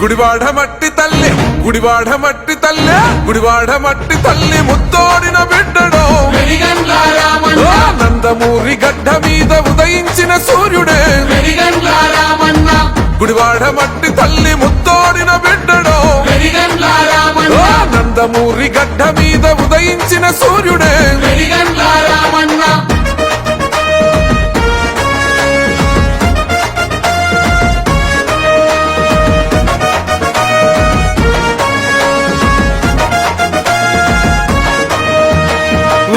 గుడివాడ మట్టి తల్లి గుడివాడ మట్టి తల్లి గుడివాడ మట్టి తల్లి ముద్దోడిన బిడ్డడో. నందమూరి గడ్డ మీద ఉదయించిన సూర్యుడే. గుడివాడ మట్టి తల్లి ముద్దోడిన బిడ్డడో. నందమూరి గడ్డ మీద ఉదయించిన సూర్యుడే.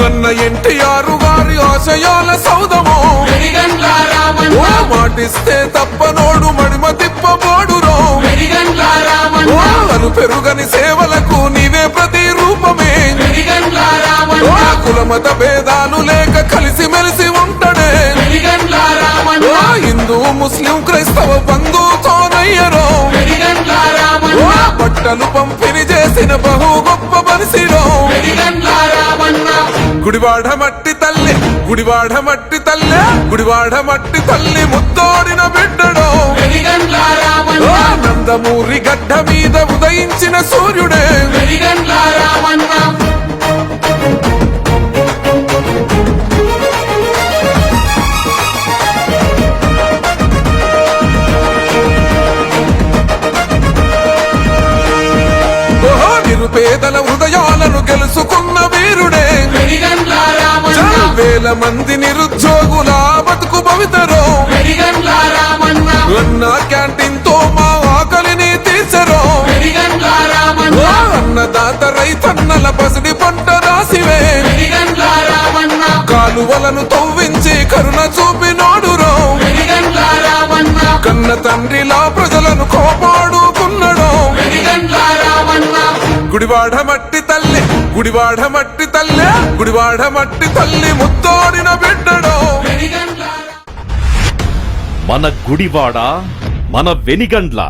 అన్న ఎన్టీఆర్ గారి ఆశయాల సౌదము వెలిగండ్ల రామన్న ఓ మాటిస్తే తప్పనోడు మడిమ తిప్పబోడురో. అను పెరుగని సేవలకు నీవే ప్రతి రూపమే వెలిగండ్ల ఓ కులమత భేదాలు లేక కలిసి మెలిసి ఉంటడే. హిందూ ముస్లిం క్రైస్తవ బంధుతోనయ్యరో వెలిగండ్ల బట్టలు పంపిణీ చేసిన బహు గొప్ప మనిషిలో. గుడివాడ మట్టి తల్లి గుడివాడ మట్టి తల్లి గుడివాడ మట్టి తల్లి ముత్తోడిన బిడ్డడో. నందమూరి గడ్డ మీద ఉదయించిన సూర్యుడే. పేదల నిరుపేదల హృదయాలను గెలుచుకున్న వీరుడే. వేల మంది నిరుద్యోగుల బతుకు భవితరో అన్న క్యాంటీన్తో మా ఆకలిని తీర్చరో. అన్నదాత రైతన్నల పసిడి పంట రాసివే. కాలువలను తవ్వించి కరుణ చూపినోడురో వెలిగండ్ల రామన్న కన్న తండ్రిలా ప్రజలను కోపం గుడివాడ మట్టి తల్లి గుడివాడ మట్టి తల్లి గుడివాడ మట్టి తల్లి ముత్తోడిన బిడ్డడో. మన గుడివాడ మన వెనిగండ్ల.